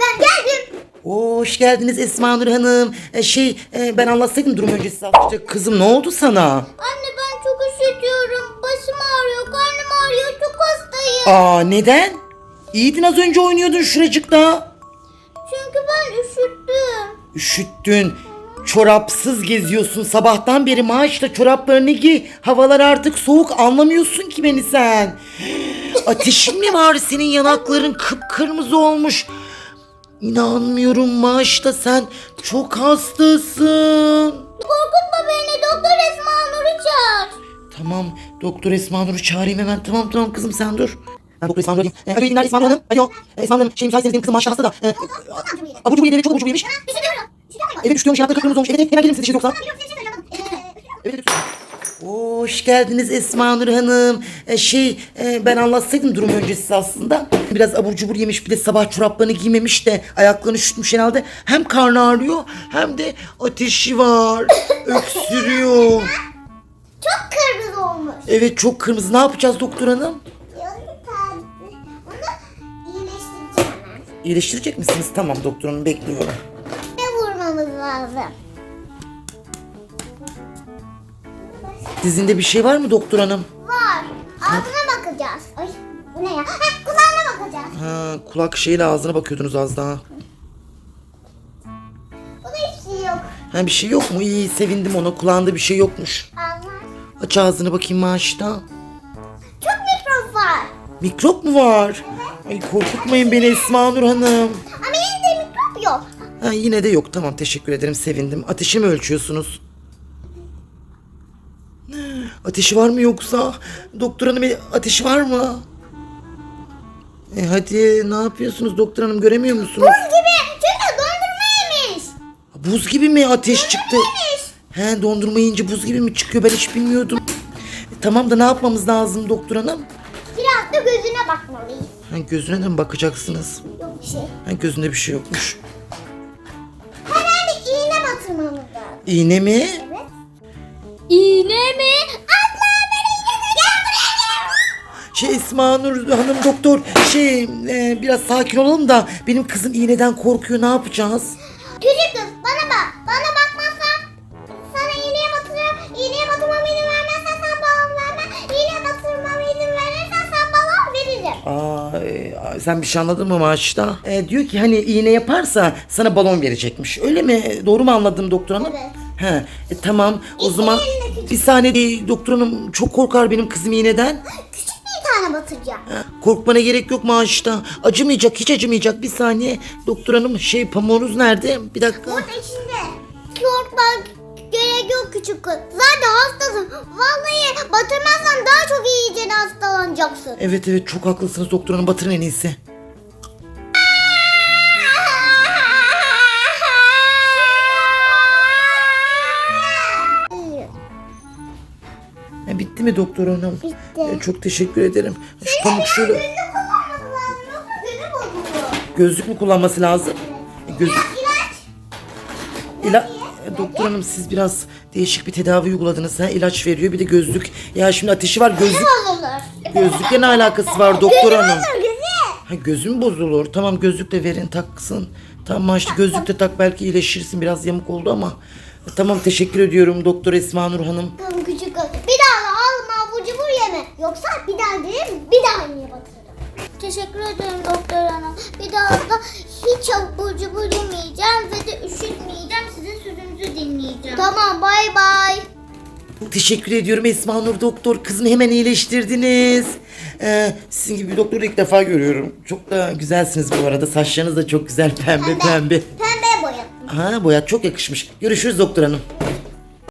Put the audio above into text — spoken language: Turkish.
Ben geldim. Oo, hoş geldiniz Esma Nur Hanım. E, şey e, ben anlatsaydım durum öncesi işte. Kızım ne oldu sana? Anne ben çok üşütüyorum. Başım ağrıyor, karnım ağrıyor. Çok hastayım. Aa neden? İyiydin az önce oynuyordun şuracıkta. Çünkü ben üşüttüm. Üşüttün. Çorapsız geziyorsun sabahtan beri maaşla çoraplarını giy. Havalar artık soğuk anlamıyorsun ki beni sen. Ateşin mi var senin yanakların kıpkırmızı olmuş. İnanmıyorum Maşta sen çok hastasın. Korkutma beni doktor Esma Nur'u çağır. Tamam doktor Esma Nur'u çağırayım hemen tamam tamam kızım sen dur. Ben doktor Esma Nur'u arayayım. Ee, günler Esma Nur Hanım. Alo. Esma Nur Hanım şey müsaitseniz benim kızım Maşta hasta da. Ee, abur cubur yedirerek çok abur cubur yemiş. Düşünüyorum. Düşünüyorum. Evet düşünüyorum şey yaptı şey kırmızı olmuş. Evet hemen gelir misiniz 290? Hoş geldiniz Esma Nur Hanım. Ee, şey e, ben anlatsaydım durum öncesi aslında. Biraz abur cubur yemiş bir de sabah çoraplarını giymemiş de ayaklarını üşütmüş herhalde. Hem karnı ağrıyor hem de ateşi var. Öksürüyor. Çok kırmızı olmuş. Evet çok kırmızı. Ne yapacağız doktor hanım? Onu iyileştireceğim. İyileştirecek misiniz? Tamam doktor hanım bekliyorum. Ne vurmamız lazım? Dizinde bir şey var mı doktor hanım? Var. Ağzına bakacağız. Ay bu ne ya? Ha, kulağına bakacağız. Ha, kulak şeyle ağzına bakıyordunuz az daha. Bunda hiçbir şey yok. Ha, bir şey yok mu? İyi sevindim ona. Kulağında bir şey yokmuş. Allah. Aç ağzını bakayım maaşta. Çok mikrop var. Mikrop mu var? Ay korkutmayın beni Esma Nur Hanım. Ama yine de mikrop yok. Ha, yine de yok. Tamam teşekkür ederim. Sevindim. Ateşi mi ölçüyorsunuz? Ateşi var mı yoksa? Doktor hanım ateşi var mı? E hadi ne yapıyorsunuz doktor hanım göremiyor musunuz? Buz gibi. Çünkü dondurma yemiş. Buz gibi mi ateş çıktı? Yemiş. He dondurma yiyince buz gibi mi çıkıyor ben hiç bilmiyordum. E, tamam da ne yapmamız lazım doktor hanım? Biraz da gözüne bakmalıyız. Ha, gözüne de mi bakacaksınız? Yok bir şey. Ha, gözünde bir şey yokmuş. Herhalde iğne batırmamız lazım. İğne mi? Evet. İğne mi? Şey Esma Nur Hanım doktor şey e, biraz sakin olalım da benim kızım iğneden korkuyor ne yapacağız? Küçük kız bana bak. Bana bakmazsan sana iğneye batırırım. İğneye batırmama izin vermezsen sen balon verme. İğneye batırmama izin verirsen sen balon veririm. Aa, e, sen bir şey anladın mı maçta? E, diyor ki hani iğne yaparsa sana balon verecekmiş. Öyle mi? Doğru mu anladım doktor hanım? Evet. He, e, tamam o İğne zaman küçük. bir saniye e, doktor hanım çok korkar benim kızım iğneden. Ha, Korkmana gerek yok maaşta. Acımayacak hiç acımayacak. Bir saniye doktor hanım şey pamuğunuz nerede? Bir dakika. Burada içinde. Korkmak gerek yok küçük kız. Zaten hastasın. Vallahi batırmazsan daha çok iyice hastalanacaksın. Evet evet çok haklısınız doktor hanım batırın en iyisi. Mi doktor hanım? Bitti. E, çok teşekkür ederim. Şu pamuk şöyle Gözlük mü kullanması lazım? E, İlaç. İla E, doktor hanım siz biraz değişik bir tedavi uyguladınız. Ha? İlaç veriyor bir de gözlük. Ya şimdi ateşi var gözlük. Gözlükle ne alakası var doktor hanım? Ha gözüm bozulur. Tamam gözlük de verin taksın. Tamam işte gözlük de tak belki iyileşirsin. Biraz yamuk oldu ama. Tamam teşekkür ediyorum doktor Esma Nur Hanım. Tamam küçük kız. Bir daha da alma yeme. Yoksa bir daha derim bir daha niye batırırım. Teşekkür ederim doktor hanım. Bir daha da hiç abur cubur yemeyeceğim ve de üşütmeyeceğim. Sizin sözünüzü dinleyeceğim. Tamam bay bay. Teşekkür ediyorum Esma Nur doktor. Kızını hemen iyileştirdiniz. Ee, sizin gibi bir doktoru ilk defa görüyorum. Çok da güzelsiniz bu arada. Saçlarınız da çok güzel pembe pembe. Pembe boyattım. Ha boyat çok yakışmış. Görüşürüz doktor hanım.